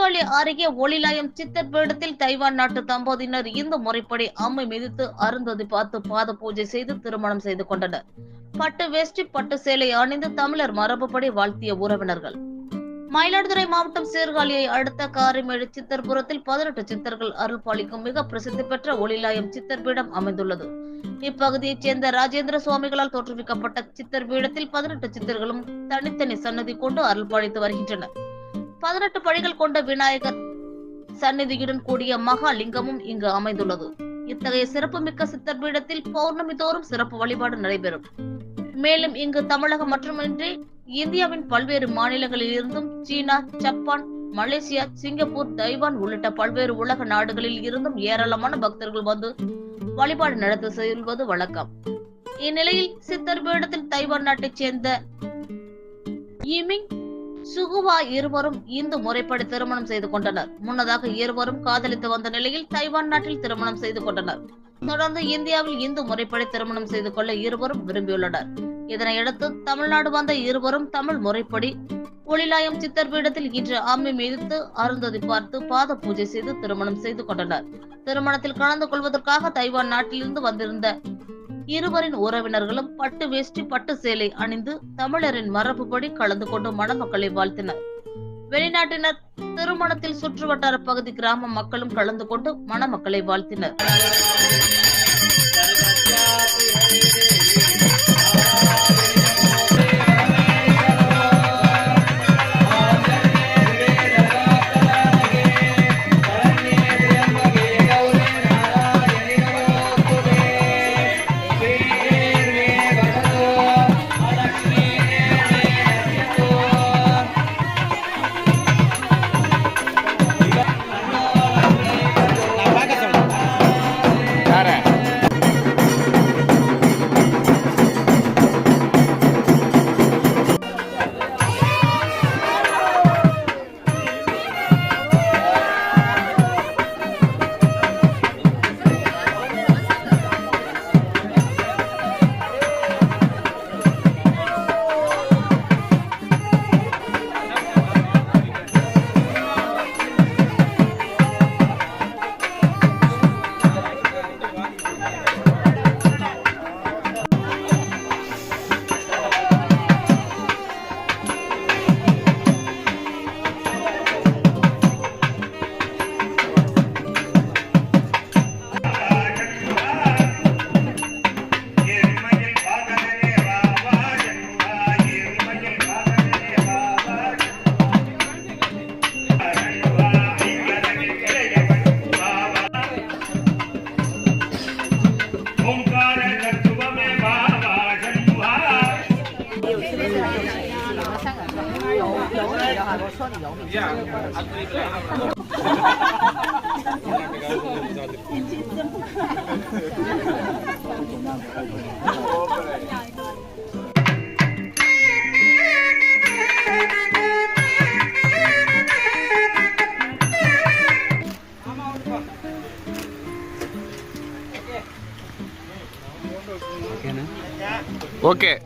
சீர்காழி அருகே ஒளிலாயம் சித்தர் பீடத்தில் தைவான் நாட்டு தம்பதியினர் இந்து முறைப்படி அம்மை மிதித்து அருந்ததி பார்த்து பாத பூஜை செய்து திருமணம் செய்து கொண்டனர். பட்டு வேஷ்டி பட்டு சேலை அணிந்து தமிழர் மரபுப்படி வாழ்த்திய உறவினர்கள். மயிலாடுதுறை மாவட்டம் சீர்காழியை அடுத்த காரிமேடு சித்தர்புரத்தில் பதினெட்டு சித்தர்கள் அருள் பாலிக்கும் மிக பிரசித்தி பெற்ற ஒளிலாயம் சித்தர் பீடம் அமைந்துள்ளது. இப்பகுதியைச் சேர்ந்த ராஜேந்திர சுவாமிகளால் தோற்றுவிக்கப்பட்ட சித்தர் பீடத்தில் பதினெட்டு சித்தர்களும் தனித்தனி சன்னதி கொண்டு அருள் பாலித்து வருகின்றனர். பதினெட்டு படிகள் கொண்ட விநாயகர் சந்நிதியுடன் கூடிய மகாலிங்கமும் இங்கு அமைந்துள்ளது. இத்தகைய சிறப்புமிக்க சித்தர் பீடத்தில் பௌர்ணமி தோறும் சிறப்பு வழிபாடு நடைபெறும். மேலும் இங்கு தமிழகம் மட்டுமின்றி இந்தியாவின் பல்வேறு மாநிலங்களில் இருந்தும் China Japan Malaysia Singapore Taiwan உள்ளிட்ட பல்வேறு உலக நாடுகளில் இருந்தும் ஏராளமான பக்தர்கள் வந்து வழிபாடு நடத்த செல்வது வழக்கம். இந்நிலையில் சித்தர் பீடத்தில் தைவான் நாட்டைச் சேர்ந்த இமிங் சுகுவா இருவரும் இந்து முறைப்படி திருமணம் செய்து கொண்டனர். முன்னதாக இருவரும் காதலித்து வந்த நிலையில் தைவான் நாட்டில் திருமணம் செய்து கொண்டனர். தொடர்ந்து இந்தியாவில் இந்து முறைப்படி திருமணம் செய்து கொள்ள இருவரும் விரும்பியுள்ளனர். இதனையடுத்து தமிழ்நாடு வந்த இருவரும் தமிழ் முறைப்படி ஒளிலாயம் சித்தர் பீடத்தில் இன்று ஆமை மிதித்து அருந்ததி பார்த்து பாத பூஜை செய்து திருமணம் செய்து கொண்டனர். திருமணத்தில் கலந்து கொள்வதற்காக தைவான் நாட்டிலிருந்து வந்திருந்த இருவரின் உறவினர்களும் பட்டு வேஷ்டி பட்டு சேலை அணிந்து தமிழரின் மரபுப்படி கலந்து கொண்டு மணமக்களை வாழ்த்தினர். வெளிநாட்டினர் திருமணத்தில் சுற்றுவட்டார பகுதி கிராம மக்களும் கலந்து கொண்டு மணமக்களை வாழ்த்தினர். 我说你有病。真不可爱。ஓகே